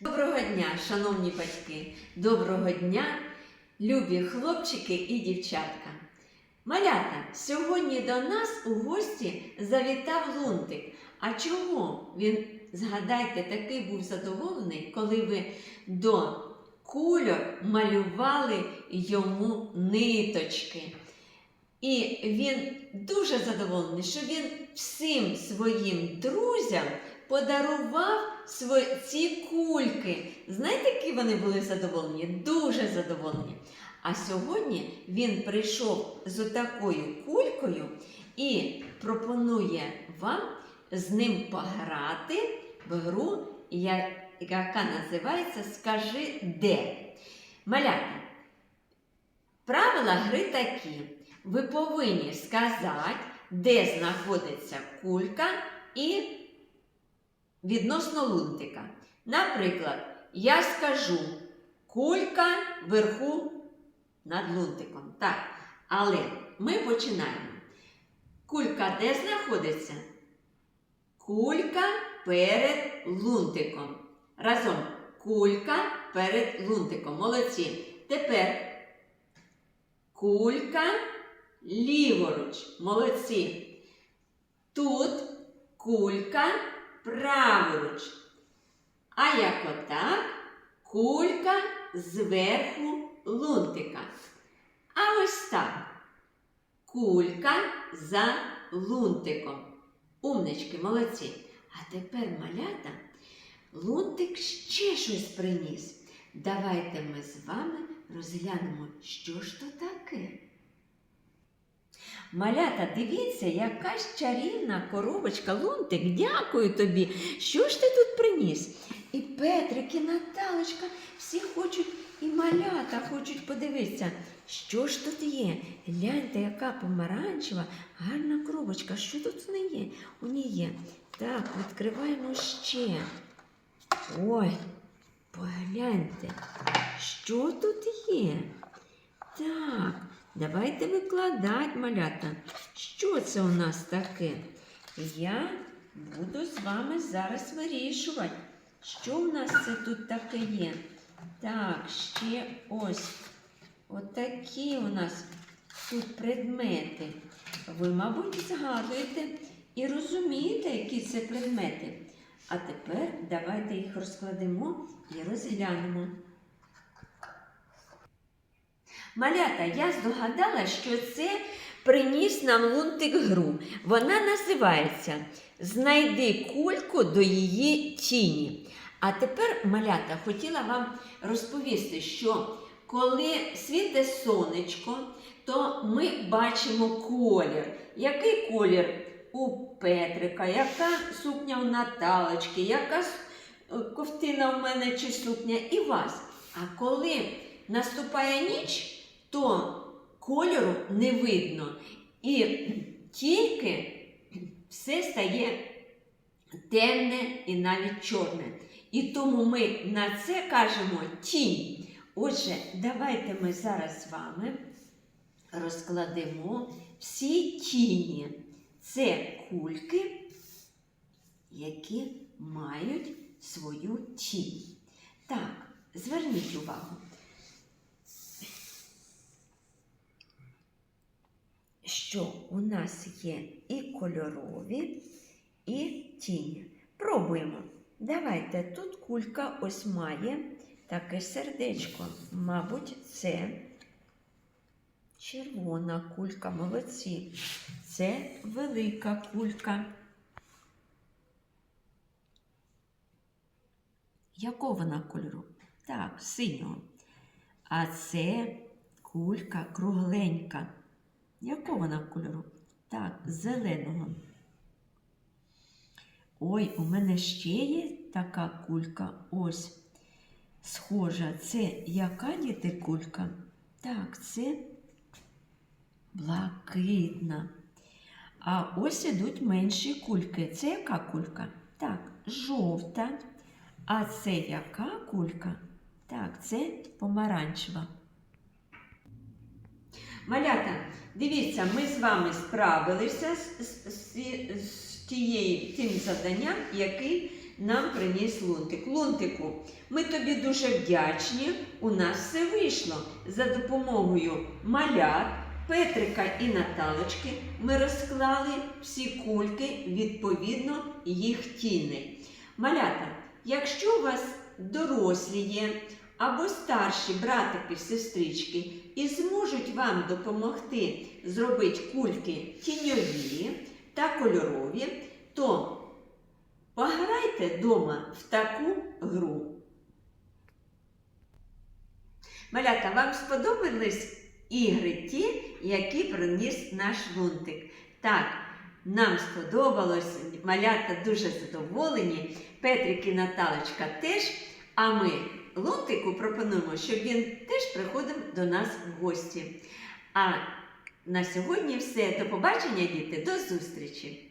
Доброго дня, шановні батьки! Доброго дня, любі хлопчики і дівчатка! Малята, сьогодні до нас у гості завітав лунтик. А чого він, згадайте, такий був задоволений, коли ви до кульок малювали йому ниточки. І він дуже задоволений, що він всім своїм друзям подарував ці кульки. Знаєте, які вони були задоволені? Дуже задоволені. А сьогодні він прийшов з отакою кулькою і пропонує вам з ним пограти в гру, яка називається Скажи де. Малята. Правила гри такі. Ви повинні сказати, де знаходиться кулька і відносно лунтика. Наприклад, я скажу кулька вверху над лунтиком. Так, але ми починаємо. Кулька де знаходиться? Кулька перед лунтиком. Разом. Кулька перед лунтиком. Молодці. Тепер кулька ліворуч. Молодці. Тут кулька праворуч. А як отак кулька зверху лунтика. А ось так. Кулька за лунтиком. Умнички, молодці. А тепер малята, лунтик ще щось приніс. Давайте ми з вами розглянемо, що ж то таке. Малята, дивіться, якась чарівна коробочка. Лунтик, дякую тобі. Що ж ти тут приніс? І Петрик, і Наталочка, всі хочуть, і малята хочуть подивитися, що ж тут є. Гляньте, яка помаранчева, гарна коробочка. Що тут в є? У ній є. Так, відкриваємо ще. Ой, погляньте, що тут є? Так, давайте викладати, малята. Що це у нас таке? Я буду з вами зараз вирішувати, що в нас це тут таке є. Так, ще ось отакі у нас тут предмети. Ви, мабуть, згадуєте і розумієте, які це предмети. А тепер давайте їх розкладемо і розглянемо. Малята, я здогадала, що це приніс нам лунтик гру. Вона називається Знайди кульку до її тіні. А тепер, малята, хотіла вам розповісти, що коли світе сонечко, то ми бачимо колір. Який колір у Петрика, яка сукня у Наталочки, яка е, ковтина у мене чи сукня і вас. А коли наступає ніч, то кольору не видно. І тільки все стає темне і навіть чорне. І тому ми на це кажемо тінь. Отже, давайте ми зараз з вами розкладемо всі тіні. Це кульки, які мають свою тінь. Так, зверніть увагу. Що у нас є і кольорові, і тіні. Пробуємо. Давайте тут кулька ось має таке сердечко. Мабуть, це червона кулька, молодці. Це велика кулька. Якого вона кольору? Так, синього. А це кулька кругленька. Якого вона кольору? Так, зеленого. Ой, у мене ще є така кулька. Ось. Схожа. Це яка діти кулька? Так, це блакитна. А ось ідуть менші кульки. Це яка кулька? Так, жовта. А це яка кулька? Так, це помаранчева. Малята, дивіться, ми з вами справилися з, з, з, з тією, тим завданням, який нам приніс лунтик. Лунтику, ми тобі дуже вдячні. У нас все вийшло. За допомогою малят, Петрика і Наталочки ми розклали всі кульки відповідно їх тіни. Малята, якщо у вас дорослі є або старші братики, сестрички і зможуть вам допомогти зробити кульки тіньові та кольорові, то пограйте вдома в таку гру. Малята, вам сподобались ігри ті, які приніс наш лунтик? Так, нам сподобалось, малята дуже задоволені, Петрик і Наталочка теж. А ми лунтику пропонуємо, щоб він теж приходив до нас в гості. А на сьогодні все. До побачення, діти, до зустрічі!